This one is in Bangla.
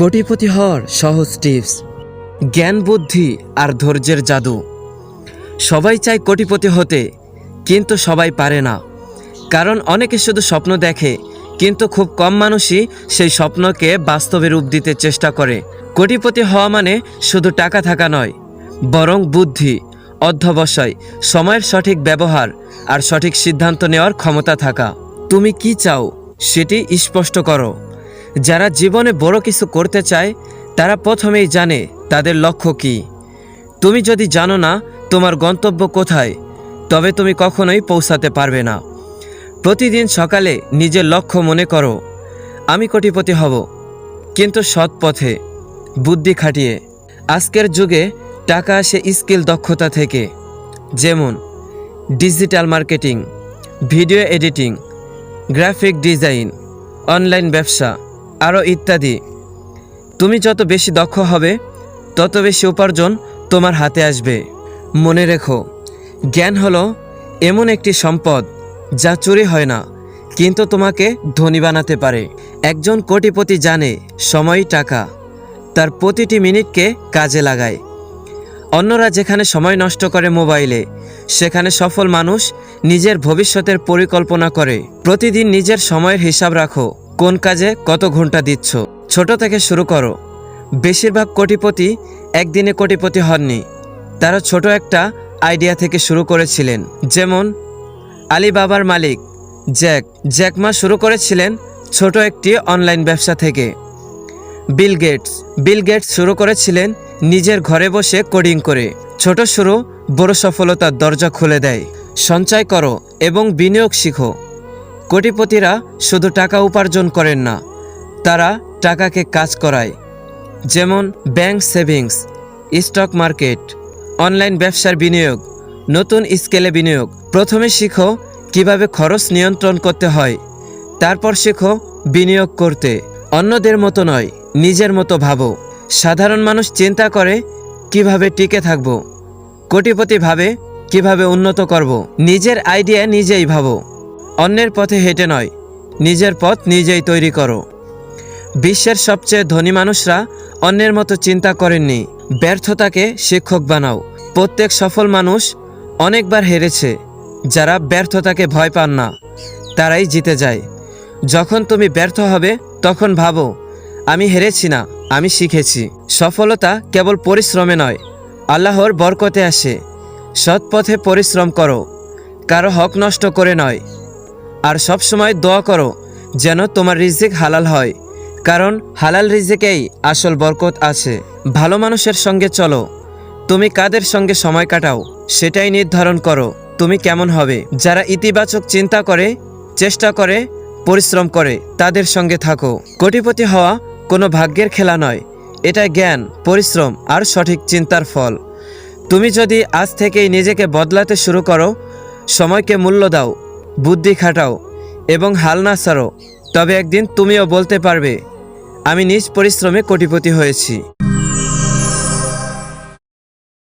কোটিপতি হওয়ার সহজ টিপস। জ্ঞান, বুদ্ধি আর ধৈর্যের জাদু। সবাই চায় কোটিপতি হতে, কিন্তু সবাই পারে না। কারণ অনেকে শুধু স্বপ্ন দেখে, কিন্তু খুব কম মানুষই সেই স্বপ্নকে বাস্তবে রূপ দিতে চেষ্টা করে। কোটিপতি হওয়া মানে শুধু টাকা থাকা নয়, বরং বুদ্ধি, অধ্যবসায়, সময়ের সঠিক ব্যবহার আর সঠিক সিদ্ধান্ত নেওয়ার ক্ষমতা থাকা। তুমি কি চাও, সেটি স্পষ্ট করো। যারা জীবনে বড় কিছু করতে চায়, তারা প্রথমেই জানে তাদের লক্ষ্য কী। তুমি যদি জানো না তোমার গন্তব্য কোথায়, তবে তুমি কখনোই পৌঁছাতে পারবে না। প্রতিদিন সকালে নিজের লক্ষ্য মনে করো, আমি কোটিপতি হব। কিন্তু সৎ পথে বুদ্ধি খাটিয়ে, আজকের যুগে টাকা আসে স্কিল দক্ষতা থেকে। যেমন, digital marketing, video editing, graphic design, online ব্যবসা। আরও ইত্যাদি। তুমি যত বেশি দক্ষ হবে, তত বেশি উপার্জন তোমার হাতে আসবে। মনে রেখো, জ্ঞান হলো এমন একটি সম্পদ যা চুরি হয় না, কিন্তু তোমাকে ধনী বানাতে পারে। একজন কোটিপতি জানে সময় টাকা, তার প্রতিটি মিনিটকে কাজে লাগায়। অন্যরা যেখানে সময় নষ্ট করে মোবাইলে, সেখানে সফল মানুষ নিজের ভবিষ্যতের পরিকল্পনা করে। প্রতিদিন নিজের সময়ের হিসাব রাখো। কোন কাজে কত ঘণ্টা দিচ্ছ? ছোট থেকে শুরু করো। বেশিরভাগ কোটিপতি একদিনে কোটিপতি হননি। তারা ছোট একটা আইডিয়া থেকে শুরু করেছিলেন। যেমন, আলিবাবার মালিক, জ্যাক। জ্যাকমা শুরু করেছিলেন ছোট একটি অনলাইন ব্যবসা থেকে। Bill Gates. বিল গেটস শুরু করেছিলেন নিজের ঘরে বসে কোডিং করে। ছোট শুরু বড় সফলতার দরজা খুলে দেয়। সঞ্চয় করো এবং বিনিয়োগ শিখো। কোটিপতিরা শুধু টাকা উপার্জন করেন না, তারা টাকাকে কাজ করায়। যেমন bank savings, stock market, online ব্যবসার বিনিয়োগ, নতুন স্কেলে বিনিয়োগ। প্রথমে শিখো কীভাবে খরচ নিয়ন্ত্রণ করতে হয়, তারপর শেখো বিনিয়োগ করতে। অন্যদের মতো নয়, নিজের মতো ভাবো। সাধারণ মানুষ চিন্তা করে কীভাবে টিকে থাকব। কোটিপতি ভাবে কীভাবে উন্নত করব। নিজের আইডিয়া নিজেই ভাবো। অন্যের পথে হেঁটে নয়, নিজের পথ নিজেই তৈরি করো। বিশ্বের সবচেয়ে ধনী মানুষরা অন্যের মতো চিন্তা করেননি, ব্যর্থতাকে শিক্ষক বানাও। প্রত্যেক সফল মানুষ অনেকবার হেরেছে, যারা ব্যর্থতাকে ভয় পান না, তারাই জিতে যায়। যখন তুমি ব্যর্থ হবে, তখন ভাবো, আমি হেরেছি না, আমি শিখেছি। সফলতা কেবল পরিশ্রমে নয়, আল্লাহর বরকতে আসে। সৎ পথে পরিশ্রম করো, কারও হক নষ্ট করে নয়। আর সবসময় দোয়া করো যেন তোমার রিজিক হালাল হয়, কারণ হালাল রিজিকেই আসল বরকত আছে। ভালো মানুষের সঙ্গে চলো, তুমি কাদের সঙ্গে সময় কাটাও, সেটাই নির্ধারণ করো, তুমি কেমন হবে। যারা ইতিবাচক চিন্তা করে, চেষ্টা করে, পরিশ্রম করে, তাদের সঙ্গে থাকো। কোটিপতি হওয়া কোনো ভাগ্যের খেলা নয় এটা জ্ঞান, পরিশ্রম আর সঠিক চিন্তার ফল। তুমি যদি আজ থেকেই নিজেকে বদলাতে শুরু করো, সময়কে মূল্য দাও বুদ্ধি খাটাও এবং হাল না ছাড়ো, তবে একদিন তুমিও বলতে পারবে, আমি নিজ পরিশ্রমে কোটিপতি হয়েছি।